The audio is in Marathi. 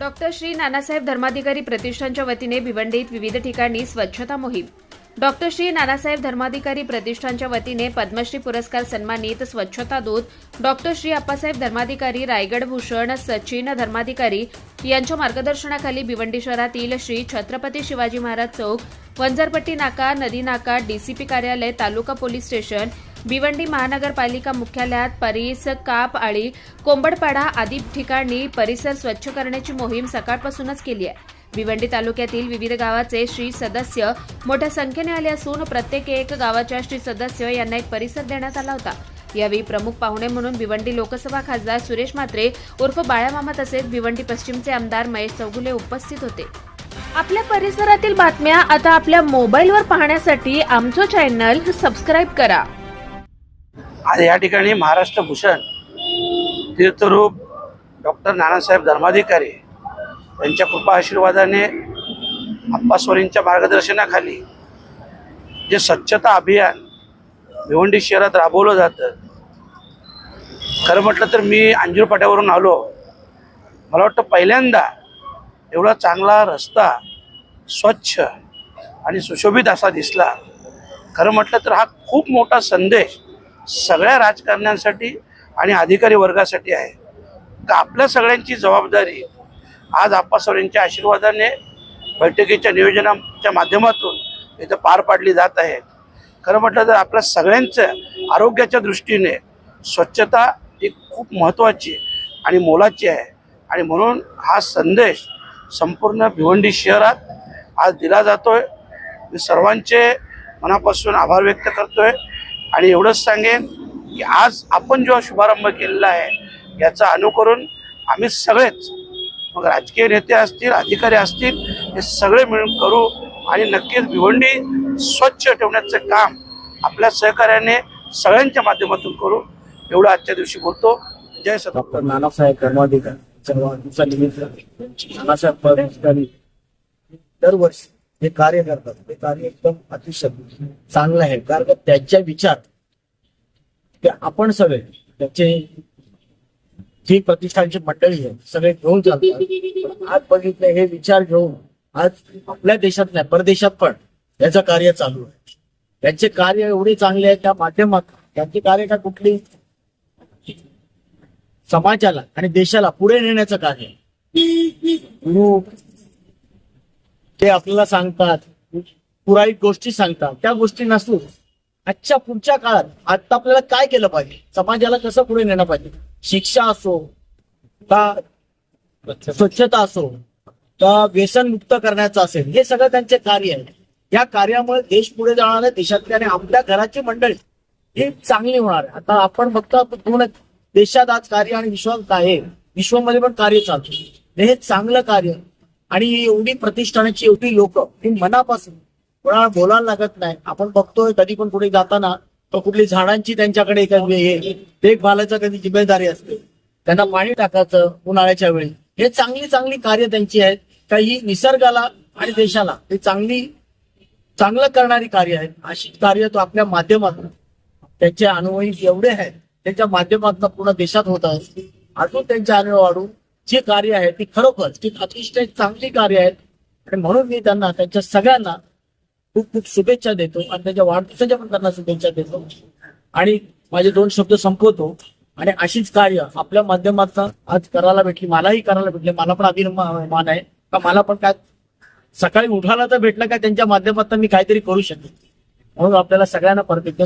डॉक्टर श्री नानासाहेब धर्माधिकारी प्रतिष्ठानच्या वतीने भिवंडीत विविध ठिकाणी स्वच्छता मोहीम. डॉक्टर श्री नानासाहेब धर्माधिकारी प्रतिष्ठानच्या वतीने पद्मश्री पुरस्कार सन्मानित स्वच्छता दूत डॉक्टर श्री अप्पासाहेब धर्माधिकारी रायगड भूषण सचिन धर्माधिकारी यांच्या मार्गदर्शनाखाली भिवंडी शहरातील श्री छत्रपती शिवाजी महाराज चौक वंजरपट्टी नाका नदी नाका डीसीपी कार्यालय तालुका पोलीस स्टेशन भिवंडी महानगरपालिका मुख्यालयात परिस काप आळी कोंबडपाडा आदी ठिकाणी परिसर स्वच्छ करण्याची मोहीम सकाळपासूनच केली आहे. भिवंडी तालुक्यातील विविध गावाचे श्री सदस्य मोठ्या संख्येने आले असून प्रत्येक एक गावाच्या श्री सदस्य यांना एक परिसर देण्यात आला होता. यावेळी प्रमुख पाहुणे म्हणून भिवंडी लोकसभा खासदार सुरेश म्हात्रे उर्फ बाळामामा तसेच भिवंडी पश्चिमचे आमदार महेश चौगुले उपस्थित होते. आपल्या परिसरातील बातम्या आता आपल्या मोबाईलवर पाहण्यासाठी आमचं चॅनल सबस्क्राईब करा. आज या ठिकाणी महाराष्ट्र भूषण तीर्थरूप डॉक्टर नानासाहेब धर्माधिकारी त्यांच्या कृपा आशीर्वादाने आप्पास्वरींच्या मार्गदर्शनाखाली जे स्वच्छता अभियान भिवंडी शहरात राबवलं जातं खरं म्हटलं तर मी अंजूर फाट्यावरून आलो. मला वाटतं पहिल्यांदा एवढा चांगला रस्ता स्वच्छ आणि सुशोभित असा दिसला. खरं म्हटलं तर हा खूप मोठा संदेश सगळ्या राजकारण्यांसाठी आणि अधिकारी वर्गासाठी आहे. तर आपल्या सगळ्यांची जबाबदारी आज आप्पासवरांच्या आशीर्वादाने बैठकीच्या नियोजनाच्या माध्यमातून इथं पार पाडली जात आहे. खरं म्हटलं तर आपल्या सगळ्यांचं आरोग्याच्या दृष्टीने स्वच्छता ही खूप महत्त्वाची आणि मोलाची आहे. आणि म्हणून हा संदेश संपूर्ण भिवंडी शहरात आज दिला जातो आहे मी सर्वांचे मनापासून आभार व्यक्त करतो आहे आणि एवढंच सांगेन की आज आपण जेव्हा शुभारंभ केलेला आहे याचा अनुकरून आम्ही सगळेच मग राजकीय नेते असतील अधिकारी असतील हे सगळे मिळून करू आणि नक्कीच भिवंडी स्वच्छ ठेवण्याचं काम आपल्या सहकार्याने सगळ्यांच्या माध्यमातून करू. एवढं आजच्या दिवशी बोलतो. जय सत डॉक्टर नानासाहेब कर्माधिकार सर्वांचा निमित्त नानासाहेब पदाधिकारी दरवर्षी हे कार्य करतात. ते कार्य एकदम अतिशय चांगलं आहे. कारण त्यांच्या विचार आपण सगळे त्याचे जी प्रतिष्ठानची मंडळी आहे. सगळे घेऊन आज बघितलं हे विचार घेऊन आज आपल्या देशात नाही परदेशात पण याचं कार्य चालू आहे. त्यांचे कार्य एवढे चांगले आहे त्या माध्यमात त्यांचे कार्य का कुठली? समाजाला आणि देशाला पुढे नेण्याचं कार्य गुरु ते आपल्याला सांगतात पुराणिक गोष्टी सांगतात. त्या गोष्टी नसून आजच्या पुढच्या काळात आता आपल्याला काय केलं पाहिजे? समाजाला कसं पुढे नेणं पाहिजे? शिक्षा असो का स्वच्छता असो का व्यसन मुक्त करण्याचं असेल हे सगळं त्यांचे कार्य आहे. या कार्यामुळे देश पुढे जाणार आहे देशातली आणि आपल्या घराची मंडळी ही चांगली होणार आहे. आता आपण बघतो पूर्ण देशात आज कार्य आणि विश्वात आहे. विश्वामध्ये पण कार्य चालतो हे चांगलं कार्य. आणि एवढी प्रतिष्ठानाची एवढी लोक ही मनापासून कोणाला बोलायला लागत नाही. आपण बघतोय कधी पण कुठे जाताना कुठली झाडांची त्यांच्याकडे एक हे देखभालाचं कधी जिम्मेदारी असते. त्यांना पाणी टाकायचं उन्हाळ्याच्या वेळी. हे चांगली चांगली कार्य त्यांची आहेत. काही निसर्गाला आणि देशाला हे चांगली चांगलं करणारी कार्य आहेत. अशी कार्य तो आपल्या माध्यमातून त्यांचे अनुभवी एवढे आहेत त्यांच्या माध्यमातून पूर्ण देशात होत आहे अजून त्यांचे अनुभव वाढून जी कार्य आहे ती खरोखर ती अतिशय चांगली कार्य आहेत. आणि म्हणून मी त्यांना त्यांच्या सगळ्यांना खूप खूप शुभेच्छा देतो. आणि त्यांच्या वाढदिवसाच्या पण त्यांना शुभेच्छा देतो. आणि माझे दोन शब्द संपवतो. आणि अशीच कार्य आपल्या माध्यमातून आज करायला भेटली. मलाही करायला भेटले. मला पण अभिमान आहे. का मला पण काय सकाळी उठायला तर भेटलं का त्यांच्या माध्यमातून मी काहीतरी करू शकेन म्हणून आपल्याला सगळ्यांना परफेक्ट